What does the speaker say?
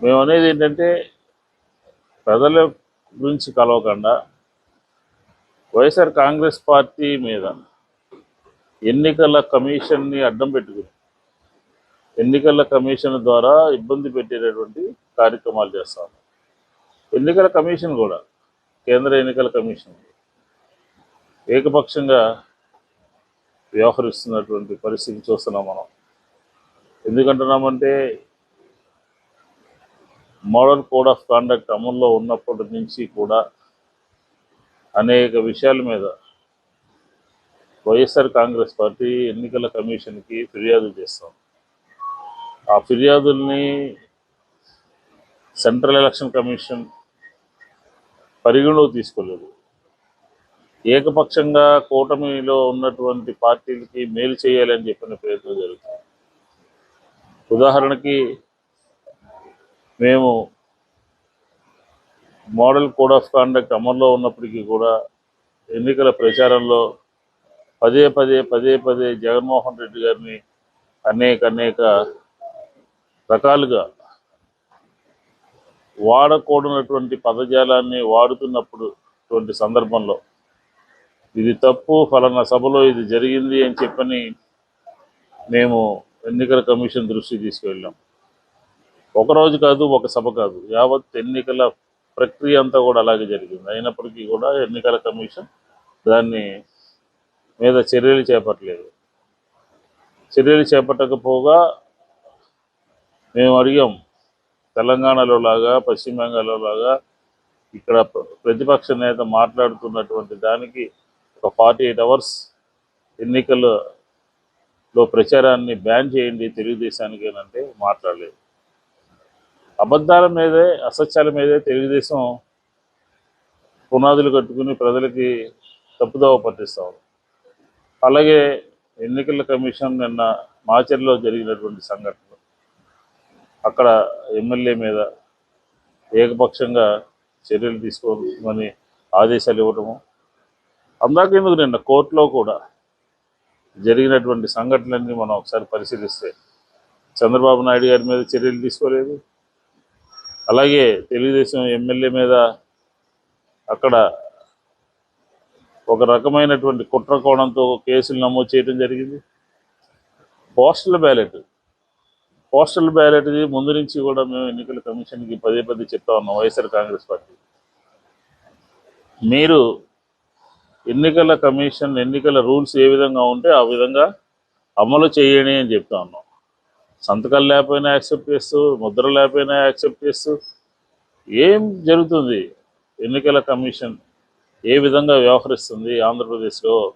మేము అనేది ఏంటంటే ప్రజల గురించి కలవకుండా వైఎస్ఆర్ కాంగ్రెస్ పార్టీ మీద ఎన్నికల కమిషన్ని అడ్డం పెట్టుకుని ఎన్నికల కమిషన్ ద్వారా ఇబ్బంది పెట్టేటటువంటి కార్యక్రమాలు చేస్తాము ఎన్నికల కమిషన్ కూడా కేంద్ర ఎన్నికల కమిషన్ ఏకపక్షంగా వ్యవహరిస్తున్నటువంటి పరిస్థితి చూస్తున్నాం మనం. ఎందుకంటున్నామంటే మోడల్ కోడ్ ఆఫ్ కాండక్ట్ అమల్లో ఉన్నప్పటి నుంచి కూడా అనేక విషయాల మీద వైఎస్ఆర్ కాంగ్రెస్ పార్టీ ఎన్నికల కమిషన్కి ఫిర్యాదు చేస్తాం. ఆ ఫిర్యాదుల్ని సెంట్రల్ ఎలక్షన్ కమిషన్ పరిగణలోకి తీసుకోలేదు. ఏకపక్షంగా కూటమిలో ఉన్నటువంటి పార్టీలకి మేలు చేయాలని చెప్పిన ప్రయత్నం జరుగుతుంది. ఉదాహరణకి మేము మోడల్ కోడ్ ఆఫ్ కాండక్ట్ అమల్లో ఉన్నప్పటికీ కూడా ఎన్నికల ప్రచారంలో పదే పదే పదే పదే జగన్మోహన్ రెడ్డి గారిని అనేక అనేక రకాలుగా వాడకూడనటువంటి పదజాలాన్ని వాడుతున్నప్పుడు అటువంటి సందర్భంలో ఇది తప్పు ఫలానా సభలో ఇది జరిగింది అని చెప్పని మేము ఎన్నికల కమిషన్ దృష్టికి తీసుకెళ్ళాం. ఒక రోజు కాదు ఒక సభ కాదు. యావత్ ఎన్నికల ప్రక్రియ అంతా కూడా అలాగే జరిగింది. అయినప్పటికీ కూడా ఎన్నికల కమిషన్ దాన్ని మీద చర్యలు చేపట్టలేదు. చర్యలు చేపట్టకపోగా మేము అడిగాం తెలంగాణలో లాగా పశ్చిమ బెంగాల్లో లాగా ఇక్కడ ప్రతిపక్ష నేత మాట్లాడుతున్నటువంటి దానికి ఒక ఫార్టీ ఎయిట్ అవర్స్ ఎన్నికల్లో ప్రచారాన్ని బ్యాన్ చేయండి తెలుగుదేశానికి అంటే మాట్లాడలేదు. అబద్ధాల మీదే అసత్యాల మీదే తెలుగుదేశం పునాదులు కట్టుకుని ప్రజలకి తప్పుదోవ పట్టిస్తాం అలాగే ఎన్నికల కమిషన్ నిన్న మాచర్లో జరిగినటువంటి సంఘటనలు అక్కడ ఎమ్మెల్యే మీద ఏకపక్షంగా చర్యలు తీసుకోమని ఆదేశాలు ఇవ్వటము అందాకెందుకు నిన్న కోర్టులో కూడా జరిగినటువంటి సంఘటనలన్నీ మనం ఒకసారి పరిశీలిస్తే చంద్రబాబు నాయుడు గారి మీద చర్యలు తీసుకోలేదు అలాగే తెలుగుదేశం ఎమ్మెల్యే మీద అక్కడ ఒక రకమైనటువంటి కుట్ర కోణంతో కేసులు నమోదు చేయడం జరిగింది. పోస్టల్ బ్యాలెట్ పోస్టల్ బ్యాలెట్ ముందు నుంచి కూడా మేము ఎన్నికల కమిషన్కి పదే పదే చెప్తా ఉన్నాం వైఎస్ఆర్ కాంగ్రెస్ పార్టీ. మీరు ఎన్నికల కమిషన్ ఎన్నికల రూల్స్ ఏ విధంగా ఉంటే ఆ విధంగా అమలు చేయండి అని చెప్తా ఉన్నాం. సంతకాలు లేకపోయినా యాక్సెప్ట్ చేస్తూ ముద్ర లేకపోయినా యాక్సెప్ట్ చేస్తూ ఏం జరుగుతుంది? ఎన్నికల కమిషన్ ఏ విధంగా వ్యవహరిస్తుంది ఆంధ్రప్రదేశ్లో?